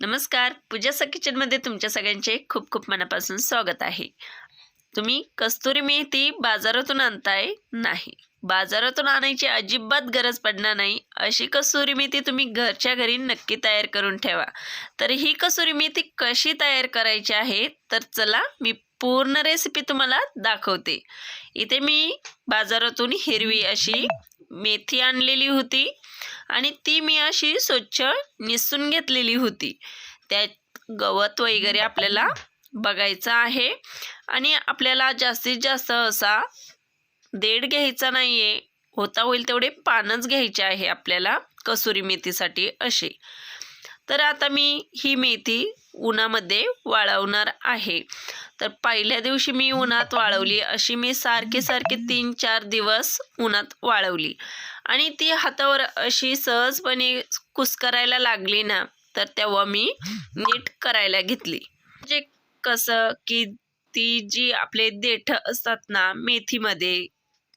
नमस्कार. पूजासा किचनमध्ये तुमच्या सगळ्यांचे खूप खूप मनापासून स्वागत आहे. तुम्ही कस्तुरी मेथी बाजारातून आणताय? नाही. बाजारातून आणायची अजिबात गरज पडणार नाही. अशी कसुरी मेथी तुम्ही घरच्या घरी नक्की तयार करून ठेवा. तर ही कसुरी मेथी कशी तयार करायची आहे? तर चला मी पूर्ण रेसिपी तुम्हाला दाखवते. इथे मी बाजारातून हिरवी अशी मेथी आणलेली होती. आणि ती मी अशी स्वच्छ निसून घेतलेली होती. त्यात गवत वगैरे आपल्याला बघायचं आहे. आणि आपल्याला जास्तीत जास्त असा देड घ्यायचा नाही आहे होता होईल तेवढे पानच घ्यायचे आहे आपल्याला कसुरी मेथीसाठी असे तर आता मी ही मेथी उन्हामध्ये वाळवणार आहे. तर पहिल्या दिवशी मी उन्हात वाळवली. अशी मी सारखे सारखे तीन चार दिवस उन्हात वाळवली. आणि ती हातावर अशी सहजपणे कुस्करायला लागली ना तर तेव्हा मी नीट करायला घेतली. म्हणजे कसं की ती जी आपले देठ असतात ना मेथीमध्ये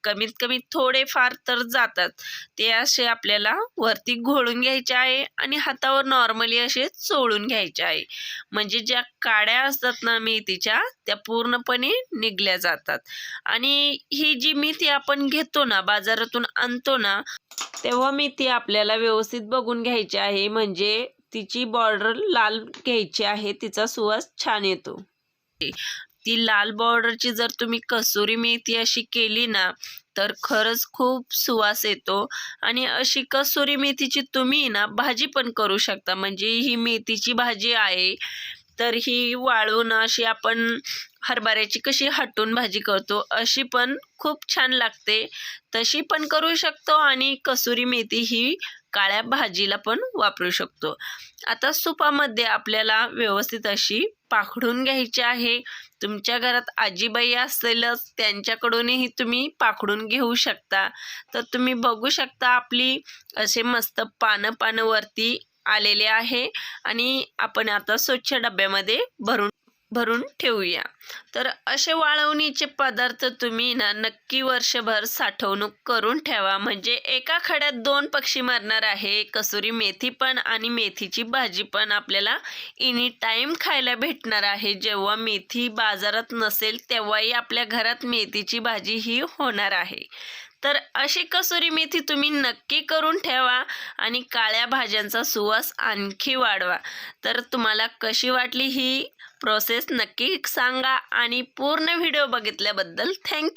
कमीत कमी थोडेफार तर जातात. ते असे आपल्याला वरती घोळून घ्यायचे आहे आणि हातावर नॉर्मली असे चोळून घ्यायचे आहे. म्हणजे ज्या काड्या असतात ना मेथीच्या त्या पूर्णपणे निघल्या जातात. आणि ही जी मेथी आपण घेतो ना बाजारातून आणतो ना तेव्हा मेथी आपल्याला व्यवस्थित बघून घ्यायची आहे. म्हणजे तिची बॉर्डर लाल घ्यायची आहे तिचा सुवास छान येतो. ती लाल बॉर्डरची जर तुम्ही कसुरी मेथी अशी केली ना तर खरंच खूप सुवास येतो. आणि अशी कसुरी मेथीची तुम्ही ना भाजी पण करू शकता. म्हणजे ही मेथीची भाजी आहे तर ही वाळून अशी आपण हरभऱ्याची कशी हटून भाजी करतो अशी पण खूप छान लागते. तशी पण करू शकतो आणि कसुरी मेथी ही काळ्या भाजीला पण वापरू शकतो. आता सुपामध्ये आपल्याला व्यवस्थित अशी पाखडून घ्यायची आहे. तुमच्या घरात आजीबाई असेलच त्यांच्याकडूनही तुम्ही पाखडून घेऊ शकता. तर तुम्ही बघू शकता आपली असे मस्त पानं पानं वरती आलेले आहे. आणि आपण आता स्वच्छ डब्यामध्ये भरून भरून ठेवूया. तर असे वाळवणीचे पदार्थ तुम्ही ना नक्की वर्षभर साठवणूक करून ठेवा. म्हणजे एका खड्यात दोन पक्षी मारणार आहे कसुरी मेथी पण आणि मेथीची भाजी पण आपल्याला एनी टाईम खायला भेटणार आहे. जेव्हा मेथी बाजारात नसेल तेव्हाही आपल्या घरात मेथीची भाजी ही होणार आहे. तर अशी कसुरी मेथी तुम्ही नक्की करून ठेवा आणि काळ्या भाज्यांचा सुवास आणखी वाढवा. तर तुम्हाला कशी वाटली ही प्रोसेस नक्की सांगा आणि पूर्ण व्हिडिओ बघितल्याबद्दल थँक्यू